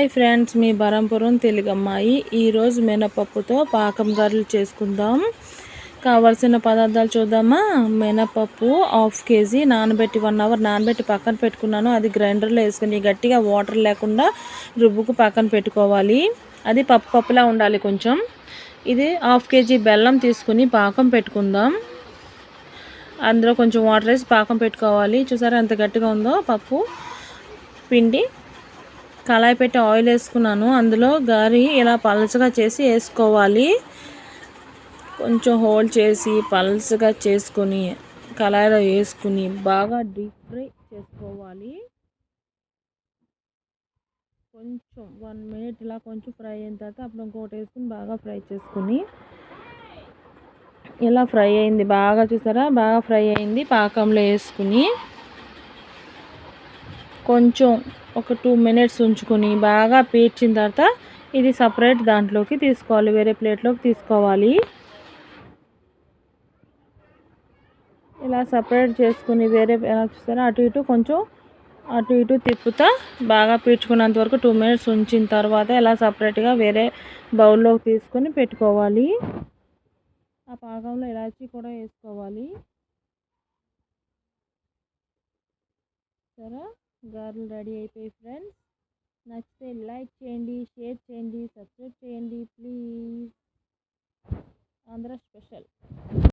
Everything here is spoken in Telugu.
హాయ్ ఫ్రెండ్స్ మీ బరంపురం తెలుగు అమ్మాయి ఈరోజు మినపప్పుతో పాకం గారెలు చేసుకుందాం. కావలసిన పదార్థాలు చూద్దామా? మినపప్పు హాఫ్ కేజీ నానబెట్టి వన్ అవర్ నానబెట్టి పక్కన పెట్టుకున్నాను. అది గ్రైండర్లో వేసుకుని గట్టిగా వాటర్ లేకుండా రుబ్బుకు పక్కన పెట్టుకోవాలి. అది పప్పు పప్పులా ఉండాలి కొంచెం. ఇది హాఫ్ కేజీ బెల్లం తీసుకుని పాకం పెట్టుకుందాం. అందులో కొంచెం వాటర్ వేసి పాకం పెట్టుకోవాలి. చూసారా ఎంత గట్టిగా ఉందో పప్పు పిండి. కళాయి పెట్టి ఆయిల్ వేసుకున్నాను. అందులో గారి ఇలా పలచగా చేసి వేసుకోవాలి. కొంచెం హోల్డ్ చేసి పలచగా చేసుకొని కళాయిలో వేసుకుని బాగా డీప్ ఫ్రై చేసుకోవాలి. కొంచెం వన్ మినిట్ ఇలా కొంచెం ఫ్రై అయిన తర్వాత అప్పుడు ఇంకోటి వేసుకుని బాగా ఫ్రై చేసుకుని ఇలా ఫ్రై అయింది. బాగా చూసారా? బాగా ఫ్రై అయింది. పాకంలో వేసుకుని కొంచెం ఒక టూ మినిట్స్ ఉంచుకొని బాగా పీడ్చిన తర్వాత ఇది సపరేట్ దాంట్లోకి తీసుకోవాలి వేరే ప్లేట్లోకి తీసుకోవాలి. ఇలా సపరేట్ చేసుకుని వేరే ఎలా చూస్తారా అటు ఇటు కొంచెం అటు ఇటు తిప్పుతా బాగా పీడ్చుకున్నంత వరకు టూ మినిట్స్ ఉంచిన తర్వాత ఇలా సపరేట్గా వేరే బౌల్లోకి తీసుకొని పెట్టుకోవాలి. ఆ పాకంలో ఇలాచీ కూడా వేసుకోవాలి. సరే? గారెలు రెడీ అయిపోయి ఫ్రెండ్స్. నచ్చితే లైక్ చేయండి షేర్ చేయండి సబ్స్క్రైబ్ చేయండి ప్లీజ్. ఆంధ్ర స్పెషల్.